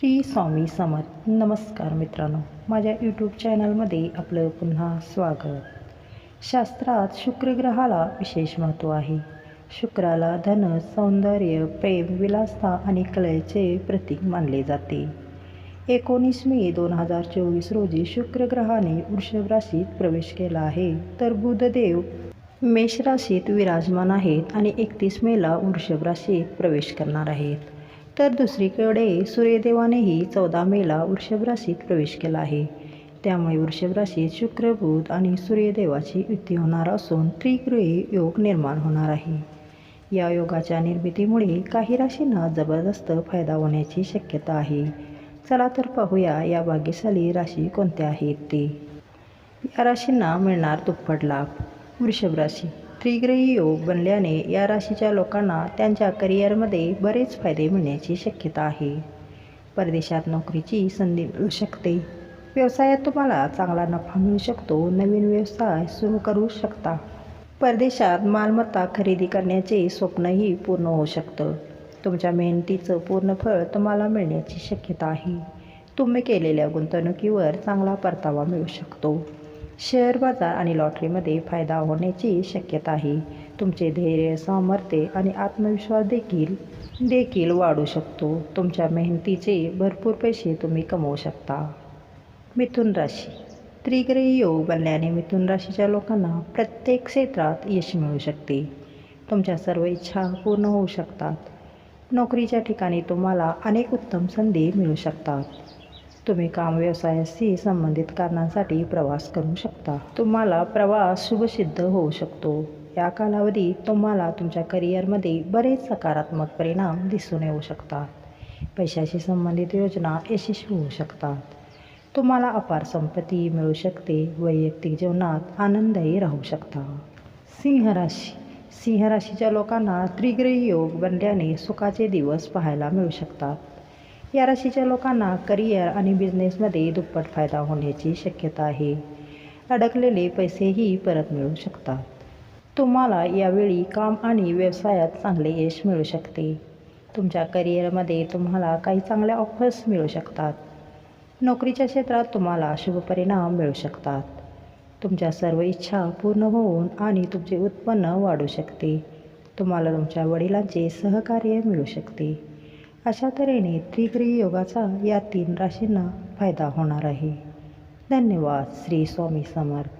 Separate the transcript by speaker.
Speaker 1: श्री स्वामी समर्थ. नमस्कार मित्रांनो. माझ्या यूट्यूब चॅनलमध्ये आपलं पुन्हा स्वागत. शास्त्रात शुक्रग्रहाला विशेष महत्त्व आहे. शुक्राला धन सौंदर्य प्रेम विलासता आणि कलेचे प्रतीक मानले जाते. एकोणीस मे दोन हजार चोवीस रोजी शुक्रग्रहाने वृषभ राशीत प्रवेश केला आहे. तर बुधदेव मेष राशीत विराजमान आहेत आणि एकतीस मेला वृषभ राशीत प्रवेश करणार आहेत. तर दुसरीकडे सूर्यदेवानेही चौदा मेला वृषभ राशीत प्रवेश केला आहे. त्यामुळे वृषभ राशीत शुक्रबुध आणि सूर्यदेवाची युती होणार असून त्रिगृही योग निर्माण होणार आहे. या योगाच्या निर्मितीमुळे काही राशींना जबरदस्त फायदा होण्याची शक्यता आहे. चला तर पाहूया या भाग्यशाली राशी कोणत्या आहेत ते. या राशींना मिळणार दुप्पट लाभ. वृषभ राशी. त्रिग्रही योग बनल्याने या राशीच्या लोकांना त्यांच्या करिअरमध्ये बरेच फायदे मिळण्याची शक्यता आहे. परदेशात नोकरीची संधी मिळू शकते. व्यवसायात तुम्हाला चांगला नफा मिळू शकतो. नवीन व्यवसाय सुरू करू शकता. परदेशात मालमत्ता खरेदी करण्याचे स्वप्नही पूर्ण होऊ शकतं. तुमच्या मेहनतीचं पूर्ण फळ तुम्हाला मिळण्याची शक्यता आहे. तुम्ही केलेल्या गुंतवणुकीवर चांगला परतावा मिळू शकतो. शेअर बाजार आणि लॉटरीमध्ये फायदा होण्याची शक्यता आहे. तुमचे धैर्य सामर्थ्य आणि आत्मविश्वास देखील देखील वाढू शकतो. तुमच्या मेहनतीचे भरपूर पैसे तुम्ही कमवू शकता. मिथुन राशी. त्रिग्रही योग बनल्याने मिथुन राशीच्या लोकांना प्रत्येक क्षेत्रात यश मिळू शकते. तुमच्या सर्व इच्छा पूर्ण होऊ शकतात. नोकरीच्या ठिकाणी तुम्हाला अनेक उत्तम संधी मिळू शकतात. तुम्ही काम व्यवसायाशी संबंधित कारणांसाठी प्रवास करू शकता. तुम्हाला प्रवास शुभसिद्ध होऊ शकतो. या कालावधीत तुम्हाला तुमच्या करिअरमध्ये बरेच सकारात्मक परिणाम दिसून येऊ शकतात. पैशाशी संबंधित योजना यशस्वी होऊ शकतात. तुम्हाला अपार संपत्ती मिळू शकते. वैयक्तिक जीवनात आनंदही राहू शकता. सिंह राशी. सिंह राशीच्या लोकांना त्रिग्रही योग बनल्याने सुखाचे दिवस पाहायला मिळू शकतात. या राशीच्या लोकांना करिअर आणि बिझनेसमध्ये दुप्पट फायदा होण्याची शक्यता आहे. अडकलेले पैसेही परत मिळू शकतात. तुम्हाला यावेळी काम आणि व्यवसायात चांगले यश मिळू शकते. तुमच्या करिअरमध्ये तुम्हाला काही चांगल्या ऑफर्स मिळू शकतात. नोकरीच्या क्षेत्रात तुम्हाला शुभ परिणाम मिळू शकतात. तुमच्या सर्व इच्छा पूर्ण होऊन आणि तुमचे उत्पन्न वाढू शकते. तुम्हाला तुमच्या वडिलांचे सहकार्य मिळू शकते. अशा तऱ्हेने त्रिग्रही योगाचा या तीन राशींना फायदा होणार आहे. धन्यवाद. श्री स्वामी समर्थ.